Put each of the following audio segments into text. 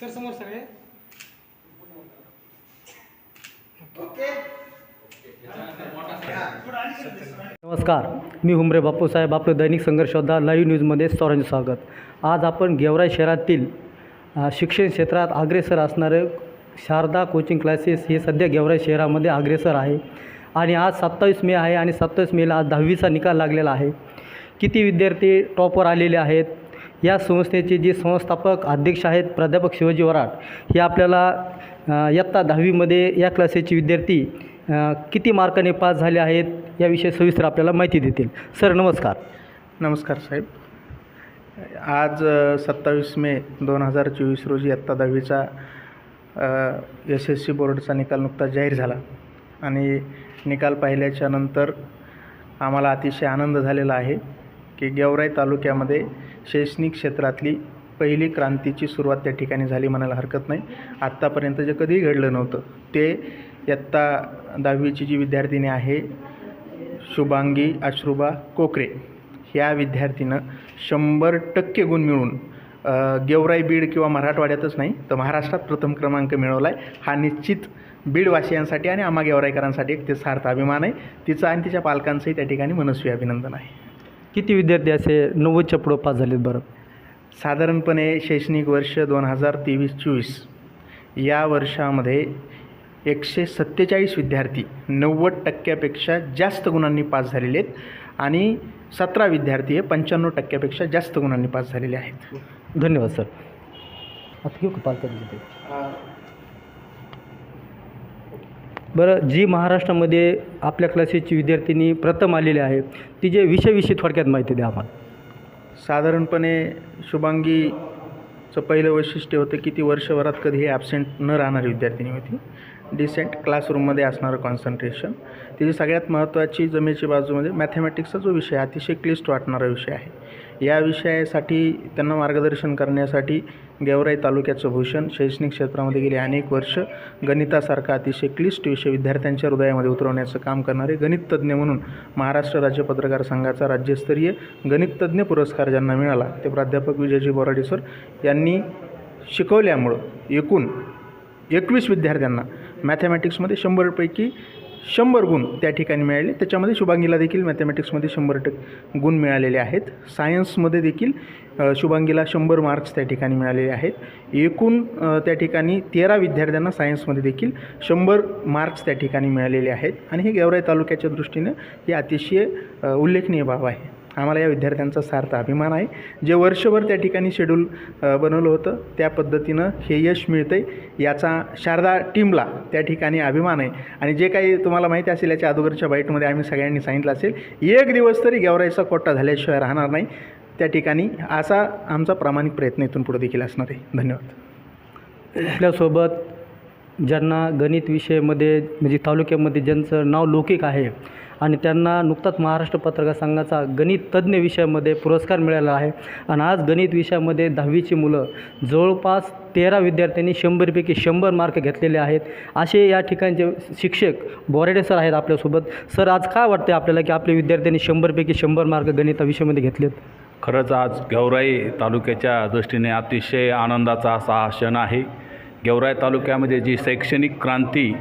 Sir समोर सगळे. नमस्कार मी हुमरे बापूसाहेब आपलं दैनिक संघर्ष योद्धा लाईव्ह न्यूजमध्ये सर्वांचे स्वागत. आज आपण गेवराई शहरातील शिक्षण क्षेत्रात अग्रेसर असणारे शारदा कोचिंग क्लासेस हे सध्या गेवराई शहरामध्ये अग्रेसर आहे. आणि आज सत्तावीस मे आहे आणि सत्तावीस मेला आज दहावीचा निकाल लागलेला आहे. किती विद्यार्थी टॉपवर आलेले आहेत? या संस्थेचे जे संस्थापक अध्यक्ष आहेत प्राध्यापक शिवाजी वराट हे आपल्याला इयत्ता दहावीमध्ये या क्लासेसचे विद्यार्थी किती मार्काने पास झाले आहेत याविषयी सविस्तर आपल्याला माहिती देतील. सर नमस्कार. नमस्कार साहेब. आज सत्तावीस मे दोन हजार चोवीस रोजी आत्ता दहावीचा एस एस सी बोर्डचा निकाल नुकताच जाहीर झाला. आणि निकाल पाहिल्याच्या नंतर आम्हाला अतिशय आनंद झालेला आहे की गेवराई तालुक्यामध्ये शैक्षणिक क्षेत्रातली पहिली क्रांतीची सुरुवात त्या ठिकाणी झाली म्हणायला हरकत नाही. आत्तापर्यंत जे कधीही घडलं नव्हतं ते इयत्ता दहावीची जी विद्यार्थिनी आहे शुभांगी अश्रुबा कोकरे ह्या विद्यार्थीनं शंभर टक्के गुण मिळून गेवराई बीड किंवा मराठवाड्यातच नाही तर महाराष्ट्रात प्रथम क्रमांक मिळवला आहे हा निश्चित बीडवासियांसाठी आणि आम्हा गेवराईकरांसाठी एक ते सार्थ अभिमान आहे. तिचा आणि तिच्या पालकांचंही त्या ठिकाणी मनस्वी अभिनंदन आहे. किती विद्यार्थी असे नव्वदच्या पुढं पास झालेत बरं? साधारणपणे शैक्षणिक वर्ष दोन हजार तेवीस चोवीस. या वर्षामध्ये एकशे सत्तेचाळीस विद्यार्थी नव्वद टक्क्यापेक्षा जास्त गुणांनी पास झालेले आहेत आणि सतरा विद्यार्थी हे पंच्याण्णव टक्क्यापेक्षा जास्त गुणांनी पास झालेले आहेत. धन्यवाद सर. आता घेऊ का पालकांची बरं जी महाराष्ट्रामध्ये आपल्या क्लासेसची विद्यार्थिनी प्रथम आलेली आहे तिचे विषयविषयी थोडक्यात माहिती द्या आम्हाला. साधारणपणे शुभांगीचं पहिलं वैशिष्ट्य होतं की ती वर्षभरात कधीही ॲबसेंट न राहणारी विद्यार्थिनी होती. डिसेंट क्लासरूममध्ये असणारं कॉन्सन्ट्रेशन तिची सगळ्यात महत्त्वाची जमेची बाजूमध्ये म्हणजे मॅथमॅटिक्सचा जो विषय अतिशय क्लिष्ट वाटणारा विषय आहे. या विषयासाठी त्यांना मार्गदर्शन करण्यासाठी गेवराई तालुक्याचं भूषण शैक्षणिक क्षेत्रामध्ये गेली अनेक वर्ष गणितासारखा अतिशय क्लिष्ट विषय विद्यार्थ्यांच्या हृदयामध्ये उतरवण्याचं काम करणारे गणिततज्ज्ञ म्हणून महाराष्ट्र राज्य पत्रकार संघाचा राज्यस्तरीय गणिततज्ज्ञ पुरस्कार ज्यांना मिळाला ते प्राध्यापक विजयजी बोराडे सर यांनी शिकवल्यामुळं एकूण एकवीस विद्यार्थ्यांना मॅथमॅटिक्समध्ये शंभरपैकी शंभर गुण त्या ठिकाणी मिळाले. त्याच्यामध्ये शुभांगीला देखील मॅथमॅटिक्समध्ये शंभर टक् गुण मिळालेले आहेत. सायन्समध्ये देखील शुभांगीला शंभर मार्क्स त्या ठिकाणी मिळालेले आहेत. एकूण त्या ठिकाणी तेरा विद्यार्थ्यांना सायन्समध्ये देखील शंभर मार्क्स त्या ठिकाणी मिळालेले आहेत. आणि हे गेवराई तालुक्याच्या दृष्टीनं हे अतिशय उल्लेखनीय बाब आहे. आम्हाला या विद्यार्थ्यांचा सार्थ अभिमान आहे. जे वर्षभर त्या ठिकाणी शेड्यूल बनवलं होतं त्या पद्धतीनं हे यश मिळतं आहे याचा शारदा टीमला त्या ठिकाणी अभिमान आहे. आणि जे काही तुम्हाला माहिती असेल याच्या अगोदरच्या बाईटमध्ये आम्ही सगळ्यांनी सांगितलं असेल एक दिवस तरी गेवराईचा कोट्टा झाल्याशिवाय राहणार नाही. त्या ठिकाणी असा आमचा प्रामाणिक प्रयत्न इथून पुढे देखील असणार आहे. धन्यवाद. आपल्यासोबत ज्यांना गणित विषयामध्ये म्हणजे तालुक्यामध्ये ज्यांचं नाव लौकिक आहे आणि त्यांना नुकताच महाराष्ट्र पत्रकार संघाचा गणित तज्ज्ञ विषयामध्ये पुरस्कार मिळाला आहे. आणि आज गणित विषयामध्ये दहावीची मुलं जवळपास तेरा विद्यार्थ्यांनी शंभरपैकी शंभर मार्क घेतलेले आहेत. असे या ठिकाणचे शिक्षक बोराडे सर आहेत आपल्यासोबत. सर आज काय वाटते आपल्याला की आपल्या विद्यार्थ्यांनी शंभरपैकी शंभर मार्क गणित विषयामध्ये घेतलेत? खरंच आज गेवराई तालुक्याच्या दृष्टीने अतिशय आनंदाचा असा हा क्षण आहे. गेवराय तालुक्यामध्ये जी शैक्षणिक क्रांती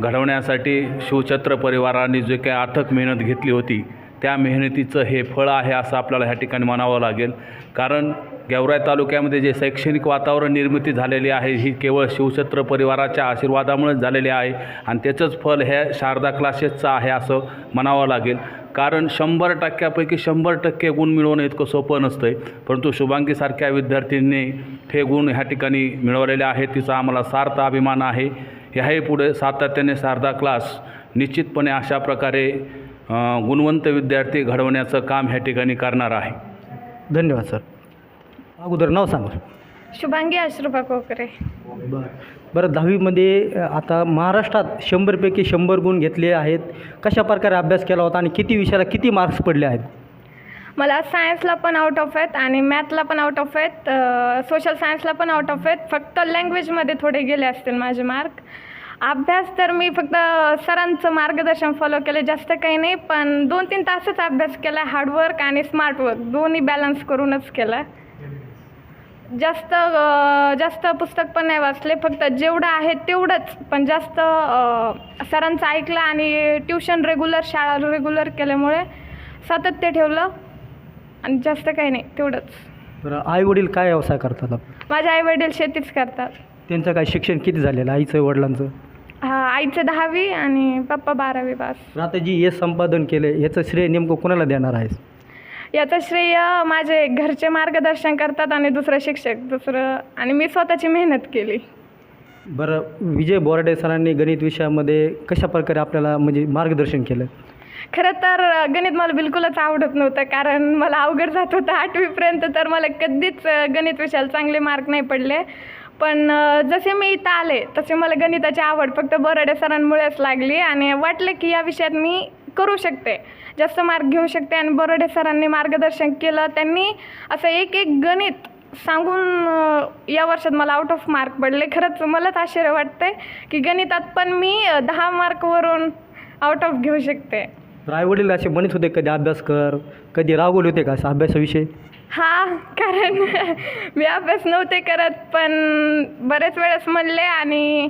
घडवण्यासाठी शिवछत्र परिवाराने जे काही अथक मेहनत घेतली होती त्या मेहनतीचं हे फळ आहे असं आपल्याला ह्या ठिकाणी म्हणावं लागेल. कारण गेवराई तालुक्यामध्ये जे शैक्षणिक वातावरण निर्मिती झालेली आहे ही केवळ शिवछत्र परिवाराच्या आशीर्वादामुळेच झालेली आहे आणि त्याचंच फल हे शारदा क्लासेसचं आहे असं म्हणावं लागेल. कारण शंभर टक्क्यापैकी शंभर टक्के गुण मिळवणं इतकं सोपं नसतं आहे परंतु शुभांगीसारख्या विद्यार्थ्यांनी हे गुण ह्या ठिकाणी मिळवलेले आहेत तिचा आम्हाला सार्थ अभिमान आहे. ह्याही पुढे सातत्याने शारदा क्लास निश्चितपणे अशा प्रकारे गुणवंत विद्यार्थी घडवण्याचं काम ह्या ठिकाणी करणार आहे. धन्यवाद सर. अगोदर नाव सांगा. शुभांगी अश्रुपा कोकरे. बरं बरं दहावीमध्ये अ, आता महाराष्ट्रात शंभरपैकी शंभर गुण घेतले आहेत. कशा प्रकारे अभ्यास केला होता आणि किती विषयाला किती मार्क्स पडले आहेत? मला सायन्सला पण आउट ऑफ आहेत आणि मॅथला पण आउट ऑफ आहेत सोशल सायन्सला पण आउट ऑफ आहेत फक्त लँग्वेजमध्ये थोडे गेले असतील माझे मार्क अभ्यास तर मी फक्त सरांचं मार्गदर्शन फॉलो केलं जास्त काही नाही. पण दोन तीन तासच अभ्यास केला हार्डवर्क आणि स्मार्ट वर्क दोन्ही बॅलन्स करूनच केला. जास्त जास्त पुस्तक पण नाही वाचले फक्त जेवढं आहे तेवढंच. पण जास्त सरांचं ऐकलं आणि ट्युशन रेग्युलर शाळा रेग्युलर केल्यामुळे सातत्य ठेवलं आणि जास्त काही नाही तेवढंच. बरं आई वडील काय व्यवसाय करतात माझे आई वडील शेतीच करतात. त्यांचं काय शिक्षण किती झालेलं आईचं वडिलांचं? हा आईचं दहावी आणि पप्पा बारावी पास तर आता जी हे संपादन केलं याचं श्रेय नेमकं कोणाला देणार आहेस? याचं श्रेय माझे घरचे मार्गदर्शन करतात आणि दुसरं शिक्षक दुसरं आणि मी स्वतःची मेहनत केली. बरं विजय बोराडे सरांनी गणित विषयामध्ये कशा प्रकारे आपल्याला म्हणजे मार्गदर्शन केलं? खरं तर गणित मला बिलकुलच आवडत नव्हतं कारण मला अवघड जात होतं आठवीपर्यंत तर मला कधीच गणित विषयाला चांगले मार्क नाही पडले. पण जसे मी इथं आले तसे मला गणिताची आवड फक्त बराडे सरांमुळेच लागली आणि वाटलं की या विषयात मी करू शकते. जास्त मार्क घेऊ शकते आणि बरोडे सरांनी मार्गदर्शन केलं. त्यांनी असं एक एक गणित सांगून या वर्षात मला आउट ऑफ मार्क पडले. खरंच मलाच आश्चर्य वाटतंय की गणितात पण मी दहा मार्कवरून आउट ऑफ घेऊ शकते. आई वडील असे म्हणत होते कधी अभ्यास कर कधी रागवले होते का असं अभ्यासाविषयी? हा कारण मी अभ्यास नव्हते करत पण बरेच वेळेस म्हणले आणि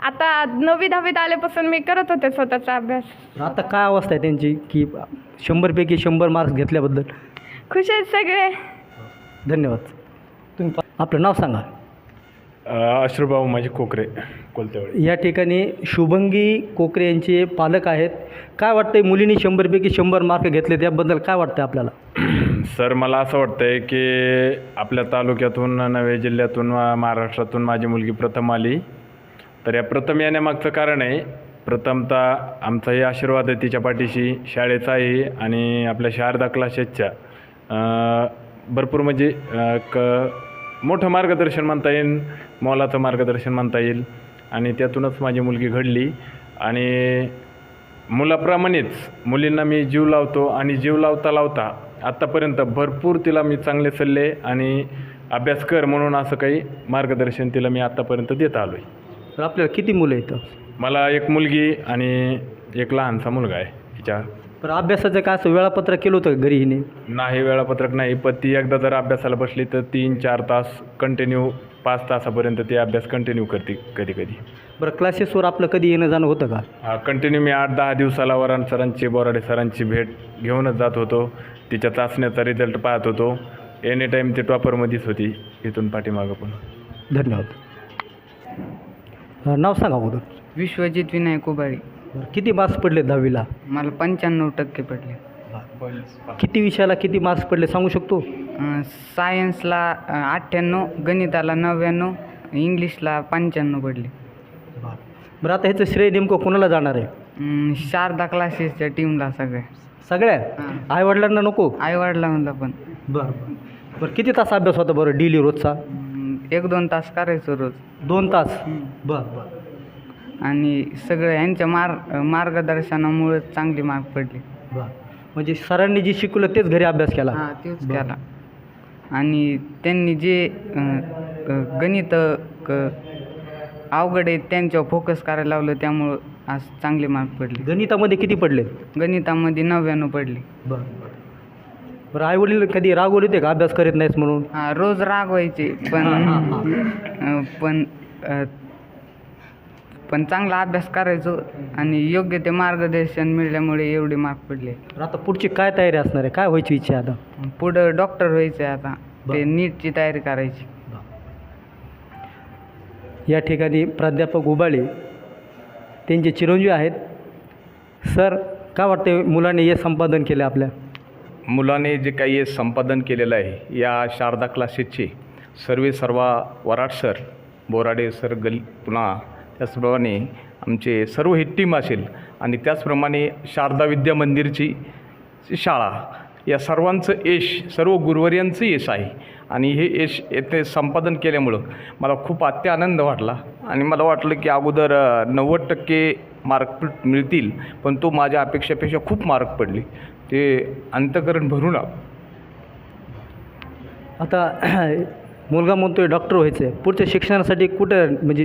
आता नववी दहावीत आल्यापासून मी करत होते स्वतःचा अभ्यास. आता काय अवस्था आहे त्यांची की शंभरपैकी शंभर मार्क्स घेतल्याबद्दल? खुश आहेत सगळे. धन्यवाद. तुम्ही पा- आपलं नाव सांगा. अश्रुभाऊ माझे कोकरे कोलतेवाडी. या ठिकाणी शुभंगी कोकरे यांचे पालक आहेत. काय वाटतंय मुलींनी शंभरपैकी शंभर मार्क घेतले त्याबद्दल काय वाटतंय आपल्याला? सर मला असं वाटतंय की आपल्या तालुक्यातून नव्हे जिल्ह्यातून वा महाराष्ट्रातून माझी मुलगी प्रथम आली. तर या प्रथम येण्यामागचं कारण आहे प्रथमतः आमचाही आशीर्वाद आहे तिच्या पाठीशी शाळेचाही आणि आपल्या शारदा क्लासेसच्या. भरपूर म्हणजे क मोठं मार्गदर्शन म्हणता येईल मोलाचं मार्गदर्शन म्हणता येईल आणि त्यातूनच माझी मुलगी घडली आणि मुलाप्रमाणेच मुलींना मी जीव लावतो आणि जीव लावता लावता आत्तापर्यंत भरपूर तिला मी चांगले सल्ले आणि अभ्यास कर म्हणून असं काही मार्गदर्शन तिला मी आत्तापर्यंत देत आलो आहे तर आपल्याला किती मुलं येतं मला एक मुलगी आणि एक लहानसा मुलगा आहे हिच्या. तर अभ्यासाचं काय असं वेळापत्रक केलं होतं का घरी हिने? नाही वेळापत्रक नाही पण ती एकदा जर अभ्यासाला बसली तर तीन चार तास कंटिन्यू पाच तासापर्यंत ती अभ्यास कंटिन्यू करते कधी कधी. बरं क्लासेसवर आपलं कधी येणं जाणं होतं का? कंटिन्यू मी आठ दहा दिवसाला वरान सरांची बोराडे सरांची भेट घेऊनच जात होतो. तिच्या चाचण्याचा रिझल्ट पाहत होतो. एनी टाईम ती टॉपरमध्येच होती इथून पाठीमागं पण. धन्यवाद. अं, नाव सांगा अगोदर विश्वजित विनायक उबाळी बरं किती मार्क्स पडले दहावीला? मला पंच्याण्णव टक्के पडले. किती विषयाला किती मार्क्स पडले सांगू शकतो? अं, सायन्सला अं, अठ्ठ्याण्णव गणिताला नव्याण्णव इंग्लिशला पंच्याण्णव पडले. बरं. आता ह्याचं श्रेय नेमकं कोणाला जाणार आहे? अं, शारदा क्लासेसच्या टीमला सगळ्या. सगळ्या? आई वडिलांना नको? आईवडिलांना पण. बरं बरं. किती तास अभ्यास होता बरं डेली रोजचा? एक दोन तास करायचो रोज. दोन तास? बरं बरं. आणि सगळं यांच्या मार मार्गदर्शनामुळे चांगले मार्क पडले. बरं. म्हणजे सरांनी जे शिकवलं तेच घरी अभ्यास केला? हां तेच केला. आणि त्यांनी जे अं, गणित क अवघड आहेत त्यांच्यावर फोकस करायला लावलं त्यामुळं आज चांगले मार्क पडले. गणितामध्ये किती पडले? गणितामध्ये नव्याण्णव पडले. बरं बरं. आई वडील कधी रागवले होते का? अभ्यास करीत नाहीस म्हणून? हा रोज रागवायचे पण अं, पण अं, पण चांगला अभ्यास करायचो आणि योग्य ते मार्गदर्शन मिळाल्यामुळे एवढे मार्क पडले. तर आता पुढची काय तयारी असणार आहे? काय व्हायची इच्छा आहे आता? पुढं डॉक्टर व्हायचं आहे आता. ते बरं. नीटची तयारी करायची. या ठिकाणी प्राध्यापक उबाळे त्यांचे चिरंजीव आहेत. सर काय वाटते मुलांनी हे संपादन केलं आपल्या? मुलाने जे काही संपादन केलेलं आहे या शारदा क्लासेसचे सर्वे सर्वा वराड सर बोराडे सर गल पुन्हा त्याचप्रमाणे आमचे सर्व हे टीम असेल आणि त्याचप्रमाणे शारदा विद्या मंदिरची शाळा या सर्वांचं यश सर्व गुरुवर्यांचं यश आहे. आणि हे यश येथे संपादन केल्यामुळं मला खूप अत्य आनंद वाटला आणि मला वाटलं की अगोदर नव्वद टक्के मार्क मिळतील पण तो माझ्या अपेक्षेपेक्षा खूप मार्क पडले. ते अंतकरण भरून आ- आता मुलगा म्हणतोय डॉक्टर व्हायचं आहे. पुढच्या शिक्षणासाठी कुठं म्हणजे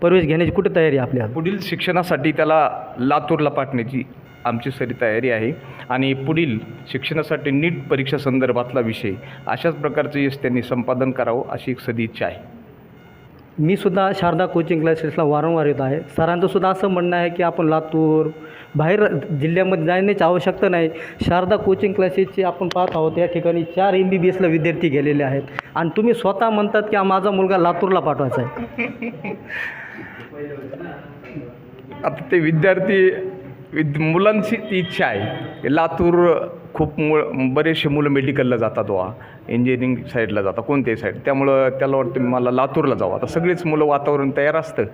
प्रवेश घेण्याची कुठं तयारी आहे आपल्या पुढील शिक्षणासाठी त्याला लातूरला पाठण्याची आमची सरी तयारी आहे. आणि पुढील शिक्षणासाठी नीट परीक्षा संदर्भातला विषय अशाच प्रकारचं यश त्यांनी संपादन करावं अशी एक सदिच्छा आहे. मी सुद्धा शारदा कोचिंग क्लासेसला वारंवार येत आहे. सरांचं सुद्धा असं म्हणणं आहे की आपण लातूर बाहेर जिल्ह्यामध्ये जाण्याची आवश्यकता नाही. शारदा कोचिंग क्लासेसची आपण पाहत आहोत. या ठिकाणी चार एम बी बी एसला विद्यार्थी गेलेले आहेत. आणि तुम्ही स्वतः म्हणतात की माझा मुलगा लातूरला पाठवायचा आहे. आता ते विद्यार्थी विद मुलांची ती इच्छा आहे. लातूर खूप मु बरेचसे मुलं मेडिकलला जातात वा इंजिनिअरिंग साईडला जातात कोणत्याही साईड त्यामुळं त्याला वाटतं मला लातूरला जावं. आता सगळेच मुलं वातावरण तयार असतं.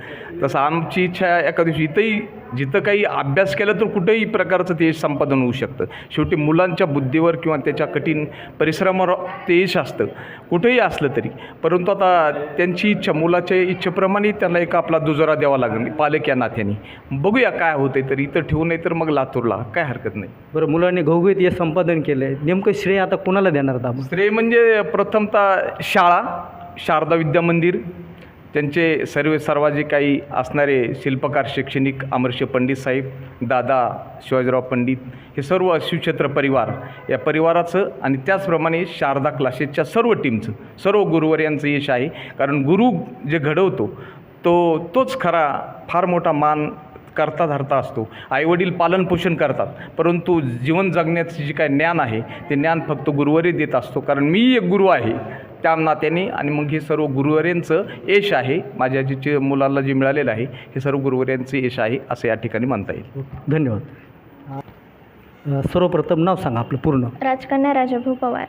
तसं आमची इच्छा एका दिवशी इथंही जिथं काही अभ्यास केला तर कुठेही प्रकारचं ते यश संपादन होऊ शकतं. शेवटी मुलांच्या बुद्धीवर किंवा त्याच्या कठीण परिश्रमावर ते यश असतं. कुठेही असलं तरी. परंतु आता त्यांची इच्छा मुलाच्या इच्छेप्रमाणे त्यांना एक आपला दुजोरा द्यावा लागेल. पालक या नात्याने. बघूया काय होतंय तर. इथं ठेवू नाही तर मग लातूरला. काय हरकत नाही. बरं मुलांनी घवघवीत हे संपादन केलं आहे नेमकं श्रेय आता कुणाला देणार आपण श्रेय म्हणजे प्रथमतः शाळा शारदा विद्या मंदिर. त्यांचे सर्व सर्व जे काही असणारे शिल्पकार शैक्षणिक अमरशे पंडित साहेब दादा शिवाजीराव पंडित हे सर्व शिवक्षेत्र परिवार या परिवाराचं आणि त्याचप्रमाणे शारदा क्लासेसच्या सर्व टीमचं सर्व गुरुवर यांचं यश आहे. कारण गुरु जे घडवतो तो तोच खरा फार मोठा मान करता धरता असतो. आईवडील पालनपोषण करतात. परंतु जीवन जगण्याचं जे काय ज्ञान आहे ते ज्ञान फक्त गुरुवारी देत असतो. कारण मी एक गुरु आहे त्या नात्याने आणि मग हे सर्व गुरुवर्यांचं यश आहे माझ्या जे जे मुलाला जे मिळालेलं आहे हे सर्व गुरुवर्यांचं यश आहे असं या ठिकाणी म्हणता येईल. धन्यवाद. सर्वप्रथम नाव सांगा आपलं पूर्ण. राजकन्या राजाभाऊ पवार.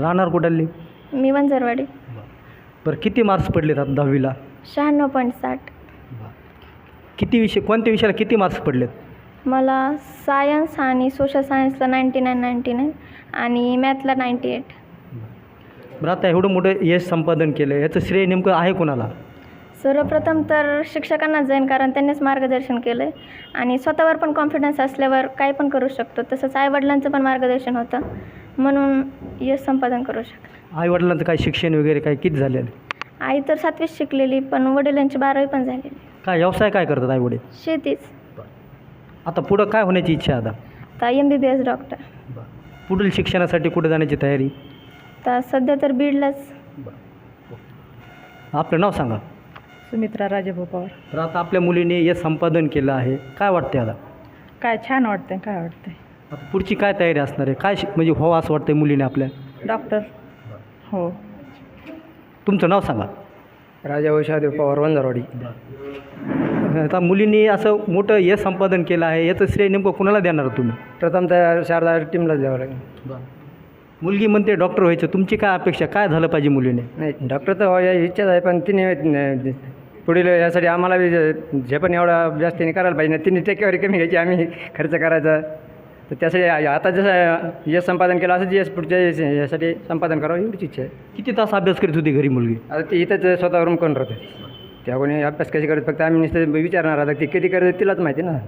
राहणार कुठली मी वंजरवाडी. बरं. किती मार्क्स पडलेत आता दहावीला? शहाण्णव पॉईंट साठ. किती विषय कोणत्या विषयाला किती मार्क्स पडलेत? मला सायन्स आणि सोशल सायन्सला नाईंटी नाईन नाईंटी नाईन आणि मॅथला नाईंटी एट बरं आता एवढं मोठं यश संपादन केलं याचं श्रेय नेमकं आहे कोणाला? सर्वप्रथम तर शिक्षकांनाच जाईन कारण त्यांनीच मार्गदर्शन केलं आहे आणि स्वतःवर पण कॉन्फिडन्स असल्यावर काय पण करू शकतो तसंच आईवडिलांचं पण मार्गदर्शन होतं. म्हणून यश संपादन करू शकतो. आईवडिलांचं काय शिक्षण वगैरे काय किती झालेलं? आई तर सातवीत शिकलेली पण वडिलांची बारावी पण झालेली. काय व्यवसाय काय करतात आईवडील? शेतीच. आता पुढं काय होण्याची इच्छा आहे आता? तर M B B S doctor पुढील शिक्षणासाठी कुठे जाण्याची तयारी? तर सध्या तर बीडलाच. आपलं नाव सांगा. सुमित्रा राजेभाऊ पवार. तर आता आपल्या मुलीने यश संपादन केलं आहे. काय वाटते आता? काय छान वाटतंय काय वाटतंय? आता पुढची काय तयारी असणार आहे? काय शिक म्हणजे व्हावं असं वाटतंय मुलीने आपल्या? डॉक्टर. हो. तुमचं नाव सांगा. राजा वैशादेव पवार वंजारवाडी. आता मुलींनी असं मोठं यश संपादन केलं आहे याचं श्रेय नेमकं कुणाला देणार तुम्ही? प्रथमतः शारदा टीमलाच द्यावं लागेल. मुलगी म्हणते डॉक्टर व्हायचं तुमची काय अपेक्षा काय झालं पाहिजे मुलीने? नाही डॉक्टर तर व्हायची इच्छाच आहे पण तिने न- पुढील यासाठी आम्हाला बी जे- जे पण एवढा अभ्यास तिने करायला पाहिजे ना तिने टक्केवारी कमी घ्यायची आम्ही खर्च करायचा. तर त्यासाठी आता जसं यश संपादन केलं असंच यश पुढच्या यश- यासाठी संपादन करावं एवढीच इच्छा आहे. किती तास अभ्यास करीत होती घरी मुलगी? आता ती इथंच स्वतःवरून कोण राहते त्या कोणी अभ्यास कशी करत फक्त आम्ही नुसतं विचारणार आता ती कधी करत तिलाच माहिती ना.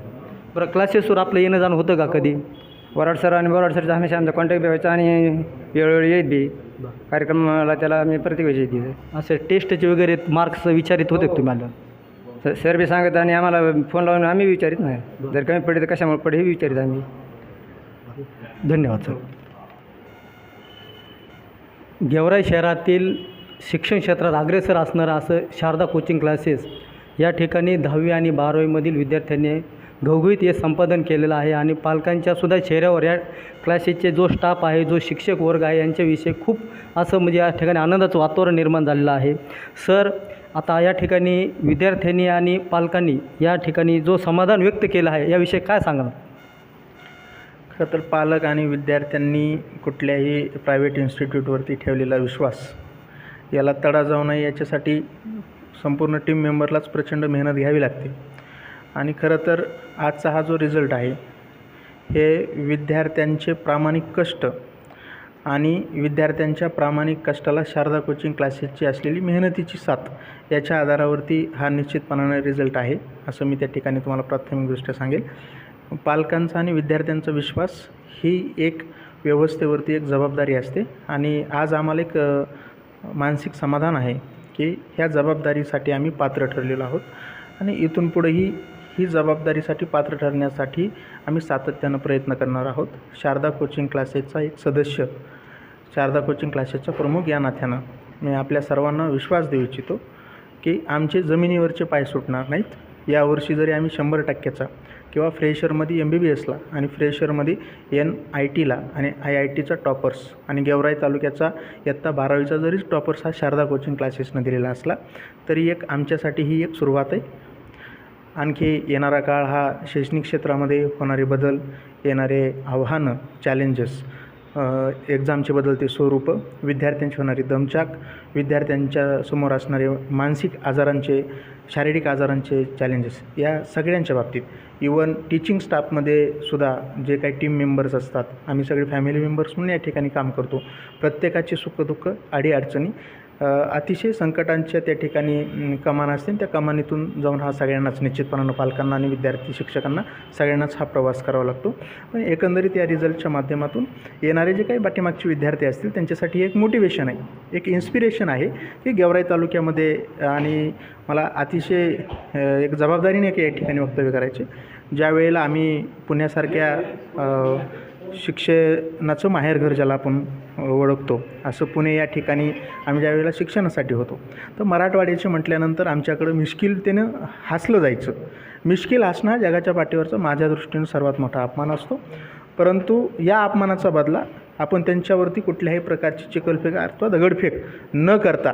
बरं क्लासेसवर आपलं येणं जाणं होतं का कधी? वराड सर आणि बोराड सरचा हमेशा आमचा कॉन्टॅक्ट व्हायचा आणि वेळोवेळी येत बी. कार्यक्रमाला त्याला आम्ही प्रत्येक वेळेस येते असे टेस्टचे वगैरे मार्क्स विचारित होते का तुम्हाला? स- सर बी सांगत आणि आम्हाला फोन लावून आम्ही विचारित नाही. जर कमी पडले तर कशामुळे पडे हे विचारित आम्ही. धन्यवाद सर. गेवराई शहरातील शिक्षण क्षेत्रात अग्रेसर असणारं असं शारदा कोचिंग क्लासेस या ठिकाणी दहावी आणि बारावीमधील विद्यार्थ्यांनी घवघवीत हे संपादन केलेलं आहे आणि पालकांच्यासुद्धा चेहऱ्यावर या क्लासेसचे जो स्टाफ आहे जो शिक्षक वर्ग आहे यांच्याविषयी खूप असं म्हणजे या ठिकाणी आनंदाचं वातावरण निर्माण झालेलं आहे. सर आता या ठिकाणी विद्यार्थ्यांनी आणि पालकांनी या ठिकाणी जो समाधान व्यक्त केलं आहे याविषयी काय सांगाल? खरं तर पालक आणि विद्यार्थ्यांनी कुठल्याही प्रायव्हेट इन्स्टिट्यूटवरती ठेवलेला विश्वास याला तडा जाऊ नये याच्यासाठी संपूर्ण टीम मेंबरलाच प्रचंड मेहनत घ्यावी लागते. आणि खरं तर आजचा हा जो रिझल्ट आहे हे विद्यार्थ्यांचे प्रामाणिक कष्ट आणि विद्यार्थ्यांच्या प्रामाणिक कष्टाला शारदा कोचिंग क्लासेसची असलेली मेहनतीची साथ याच्या आधारावरती हा निश्चितपणाने रिझल्ट आहे असं मी त्या ठिकाणी तुम्हाला प्राथमिकदृष्ट्या सांगेल. पालकांचा आणि विद्यार्थ्यांचा विश्वास ही एक व्यवस्थेवरती एक जबाबदारी असते. आणि आज आम्हाला एक मानसिक समाधान आहे की ह्या जबाबदारीसाठी आम्ही पात्र ठरलेलो आहोत. आणि इथून पुढेही ही जबाबदारीसाठी पात्र ठरण्यासाठी आम्ही सातत्यानं प्रयत्न करणार आहोत. शारदा कोचिंग क्लासेसचा एक सदस्य शारदा कोचिंग क्लासेसचा प्रमुख या नात्यानं मी आपल्या सर्वांना विश्वास देऊ इच्छितो की आमचे जमिनीवरचे पाय सुटणार नाहीत. यावर्षी जरी आम्ही शंभर टक्क्याचा किंवा फ्रेशरमध्ये एम बी बी एसला आणि फ्रेशरमध्ये एन आय टीला आणि आय आय टीचा टॉपर्स आणि गेवराई तालुक्याचा इयत्ता बारावीचा जरी टॉपर्स हा शारदा कोचिंग क्लासेसनं दिलेला असला तरी एक आमच्यासाठी ही एक सुरुवात आहे. आणखी येणारा काळ हा शैक्षणिक क्षेत्रामध्ये होणारे बदल येणारे आव्हानं चॅलेंजेस एक्झामचे बदलते स्वरूप विद्यार्थ्यांची होणारी दमछाक विद्यार्थ्यांच्या समोर असणारे मानसिक आजारांचे शारीरिक आजारांचे चॅलेंजेस या सगळ्यांच्या बाबतीत. इवन टीचिंग स्टाफमध्ये सुद्धा जे काही टीम मेंबर्स असतात आम्ही सगळे फॅमिली मेंबर्स म्हणून या ठिकाणी काम करतो. प्रत्येकाची सुखदुःख अडीअडचणी अतिशय संकटांच्या त्या ठिकाणी कमान असतील त्या कमानीतून जाऊन हा सगळ्यांनाच निश्चितपणानं पालकांना आणि विद्यार्थी शिक्षकांना सगळ्यांनाच हा प्रवास करावा लागतो. पण एकंदरीत या रिझल्टच्या माध्यमातून येणारे जे काही पाठीमागचे विद्यार्थी असतील त्यांच्यासाठी एक मोटिवेशन आहे. एक इन्स्पिरेशन आहे की गेवराई तालुक्यामध्ये आणि मला अतिशय एक जबाबदारीने एक या ठिकाणी वक्तव्य करायचे. ज्या वेळेला आम्ही पुण्यासारख्या शिक्षणाचं माहेरघर ज्याला आपण ओळखतो. असं पुणे या ठिकाणी आम्ही ज्यावेळेला शिक्षणासाठी होतो. तर मराठवाड्याचे म्हटल्यानंतर आमच्याकडं मिश्किलतेनं हसलं जायचं. मिश्किल हसणं हा जगाच्या पाठीवरचा माझ्या दृष्टीनं सर्वात मोठा अपमान असतो. परंतु या अपमानाचा बदला आपण त्यांच्यावरती कुठल्याही प्रकारची चिखलफेक अथवा दगडफेक न करता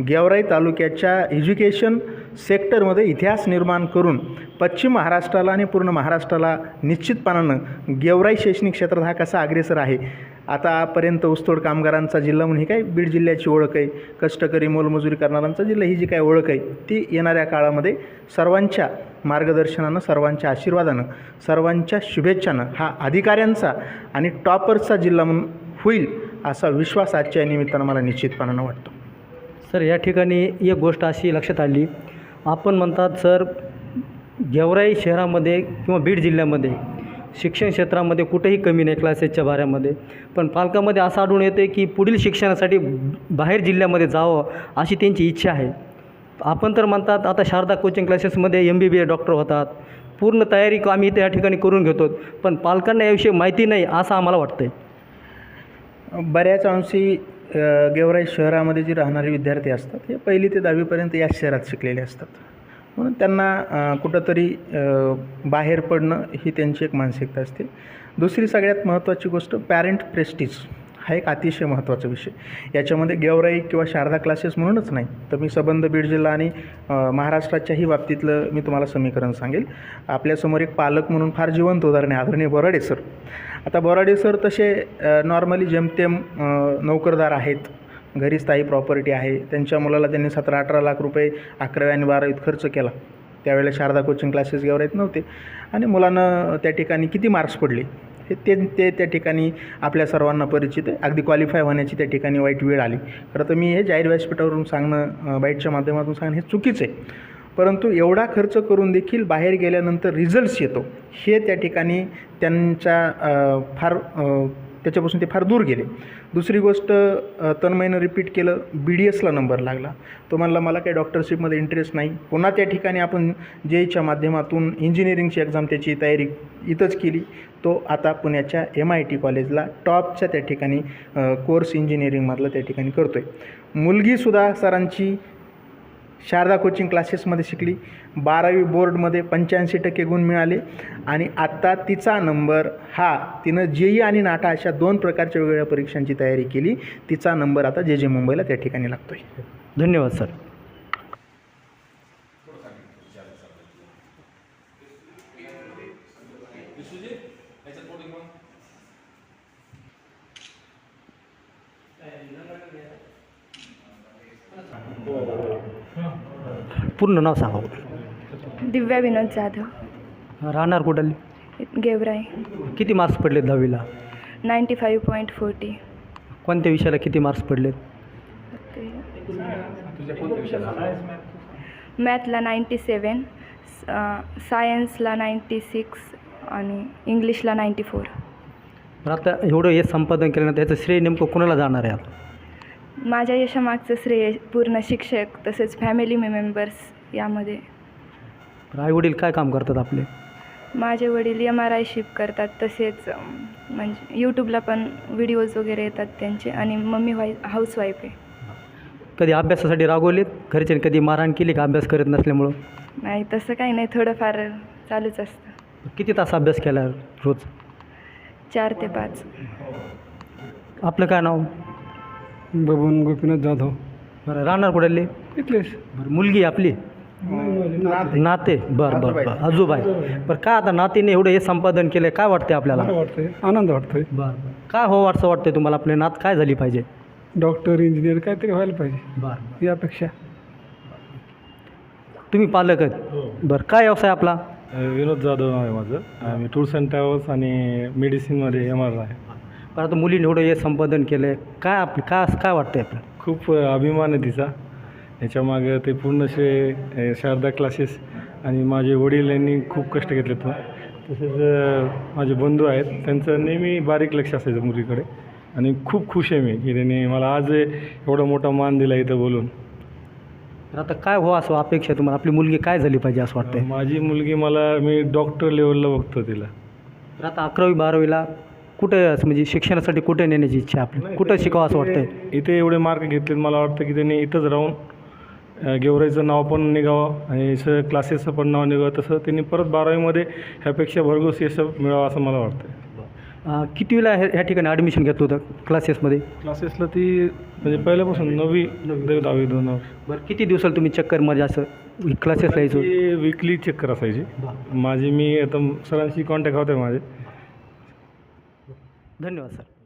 गेवराई तालुक्याच्या एज्युकेशन सेक्टरमध्ये इतिहास निर्माण करून पश्चिम महाराष्ट्राला आणि पूर्ण महाराष्ट्राला निश्चितपणानं गेवराई शैक्षणिक क्षेत्रात हा कसा अग्रेसर आहे आतापर्यंत ऊसतोड कामगारांचा जिल्हा म्हणून ही काय बीड जिल्ह्याची ओळख आहे. कष्टकरी मोलमजुरी करणाऱ्यांचा जिल्हा ही जी काय ओळख आहे ती येणाऱ्या काळामध्ये सर्वांच्या मार्गदर्शनानं सर्वांच्या आशीर्वादानं सर्वांच्या शुभेच्छानं हा अधिकाऱ्यांचा आणि टॉपर्सचा जिल्हा म्हणून होईल असा विश्वास आजच्या निमित्तानं मला निश्चितपणानं वाटतो. सर या ठिकाणी एक गोष्ट अशी लक्षात आली. आपण म्हणतात सर गेवराई शहरामध्ये किंवा बीड जिल्ह्यामध्ये शिक्षण क्षेत्रामध्ये कुठेही कमी नाही क्लासेसच्या भाऱ्यामध्ये पण पालकामध्ये असं आढळून येते की पुढील शिक्षणासाठी बाहेर जिल्ह्यामध्ये जावं अशी त्यांची इच्छा आहे. आपण तर म्हणतात आता शारदा कोचिंग क्लासेसमध्ये M B B A doctor होतात. पूर्ण तयारी आम्ही इथे या ठिकाणी करून घेतो. पण पालकांना याविषयी माहिती नाही असं आम्हाला वाटतं आहे बऱ्याच अंशी गेवराई शहरामध्ये जे राहणारे विद्यार्थी असतात हे पहिली ते दहावीपर्यंत याच शहरात शिकलेले असतात. म्हणून त्यांना कुठंतरी बाहेर पडणं ही त्यांची एक मानसिकता असते. दुसरी सगळ्यात महत्त्वाची गोष्ट पॅरेंट प्रेस्टीज हा एक अतिशय महत्त्वाचा विषय. याच्यामध्ये गेवराई किंवा शारदा क्लासेस म्हणूनच नाही तर मी सबंध बीड जिल्हा आणि महाराष्ट्राच्याही बाबतीतलं मी तुम्हाला समीकरण सांगेल. आपल्यासमोर एक पालक म्हणून फार जिवंत उदाहरण आहे आदरणीय बोराडे सर आता बोराडे सर तसे नॉर्मली जेमतेम नोकरदार आहेत घरी स्थायी प्रॉपर्टी आहे. त्यांच्या मुलाला त्यांनी सतरा अठरा लाख रुपये अकरावी आणि बारावीत खर्च केला. त्यावेळेला शारदा कोचिंग क्लासेस गेवराईत नव्हते. आणि मुलानं त्या ठिकाणी किती मार्क्स पडले? हे ते ते त्या ठिकाणी आपल्या सर्वांना परिचित आहे. अगदी क्वालिफाय होण्याची त्या ठिकाणी वाईट वेळ आली. खरं तर मी हे जाहीर व्यासपीठावरून सांगणं बाईटच्या माध्यमातून सांगणं हे चुकीचं आहे. परंतु एवढा खर्च करून देखील बाहेर गेल्यानंतर रिझल्ट्स येतो. हे त्या ठिकाणी त्यांच्या फार त्याच्यापासून ते फार दूर गेले. दुसरी गोष्ट तन्मयनं रिपीट केलं बी डी एसला नंबर लागला. तो म्हणला मला काही डॉक्टरशिपमध्ये इंटरेस्ट नाही. पुन्हा त्या ठिकाणी आपण जे ईच्या माध्यमातून इंजिनिअरिंगची एक्झाम त्याची तयारी इथंच केली. तो आता पुण्याच्या एम आय टी कॉलेजला टॉपच्या त्या ठिकाणी कोर्स इंजिनिअरिंगमधलं त्या ठिकाणी करतो आहे मुलगीसुद्धा सरांची शारदा कोचिंग क्लासेसमध्ये शिकली. बारावी बोर्डमध्ये पंच्याऐंशी टक्के गुण मिळाले. आणि आत्ता तिचा नंबर हा तिनं जेई आणि नाटा अशा दोन प्रकारच्या वेगवेगळ्या परीक्षांची तयारी केली. तिचा नंबर आता जे जे मुंबईला त्या ठिकाणी लागतो आहे धन्यवाद सर पूर्ण नाव सांगा दिव्या विनोद जाधव. राहणार कुठली गेवराई. किती मार्क्स पडलेत दहावीला? नाईंटी फाईव्ह पॉईंट फोर्टी कोणत्या विषयाला किती मार्क्स पडलेत? मॅथला नाईंटी सेवन सायन्सला नाईंटी सिक्स आणि इंग्लिशला नाईंटी फोर पण आता एवढं हे संपादन केल्यानंतर त्याचं श्रेय नेमकं कोणाला जाणार आहे आता? माझ्या यशामागचं श्रेय पूर्ण शिक्षक तसेच फॅमिली मेंबर्स यामध्ये. आई वडील काय काम करतात आपले? माझे वडील एम आर आय शिप करतात तसेच म्हणजे यूट्यूबला पण व्हिडिओज वगैरे येतात त्यांचे आणि मम्मी वाई हाऊसवाईफ आहे. कधी अभ्यासासाठी रागवलेत? घरच्यांनी कधी मारहाण केली का अभ्यास करत नसल्यामुळं? नाही तसं काही नाही. थोडंफार चालूच असतं. किती तास अभ्यास केला रोज? चार ते पाच. आपलं काय नाव? बबन गोपीनाथ जाधव. बरं राहणार कुठले? इथलेच. बरं मुलगी आपली? नाते. बरं बरं बरं आजोबाई. बरं काय आता नातीने एवढं हे संपादन केलं काय वाटते आपल्याला? काय वाटतंय. आनंद वाटतोय. बरं काय हो वाटतं वाटतंय तुम्हाला? आपले नात काय झाली पाहिजे? डॉक्टर इंजिनियर काहीतरी व्हायला पाहिजे. बरं यापेक्षा. तुम्ही पालक आहेत? बरं काय व्यवसाय आपला? विनोद जाधव नाव आहे माझं. आम्ही टूर्स अँड ट्रॅव्हल्स आणि मेडिसिनमध्ये एम आर आहे पण आता मुलीने एवढं हे संपादन केलं आहे काय आपलं काय काय वाटतंय आपलं? खूप अभिमान आहे तिचा. याच्यामागं ते पूर्णशे शारदा क्लासेस आणि माझे वडील यांनी खूप कष्ट घेतले तर तसेच माझे बंधू आहेत. त्यांचं नेहमी बारीक लक्ष असायचं मुलीकडे. आणि खूप खुश आहे मी की त्यांनी मला आज एवढा मोठा मान दिला इथं बोलून. तर आता काय हो असं अपेक्षा आहे तुम्हाला? आपली मुलगी काय झाली पाहिजे असं वाटतंय? माझी मुलगी मला मी डॉक्टर लेवलला बघतो तिला. तर आता अकरावी बारावीला कुठे असं म्हणजे शिक्षणासाठी कुठे नेण्याची इच्छा आहे आपली? कुठं शिकावं असं वाटतंय? इथे एवढे मार्क घेतलेत मला वाटतं की त्यांनी इथंच राहून अ, गेवराईचं नाव पण निघावं आणि स क्लासेसचं पण नाव निघावं तसं त्यांनी परत बारावीमध्ये ह्यापेक्षा भरघोस यश मिळावं असं मला वाटतं अं, कितवीला ह्या ह्या ठिकाणी ॲडमिशन घेतलं होतं क्लासेसमध्ये क्लासेसला ती म्हणजे पहिल्यापासून नववी दहावी दहावी दोन बरं किती दिवसाला तुम्ही चक्करमध्ये असं क्लासेसला यायचो? ती विकली चक्कर असायची. माझी मी आता सरांशी कॉन्टॅक्ट होते माझे. धन्यवाद सर.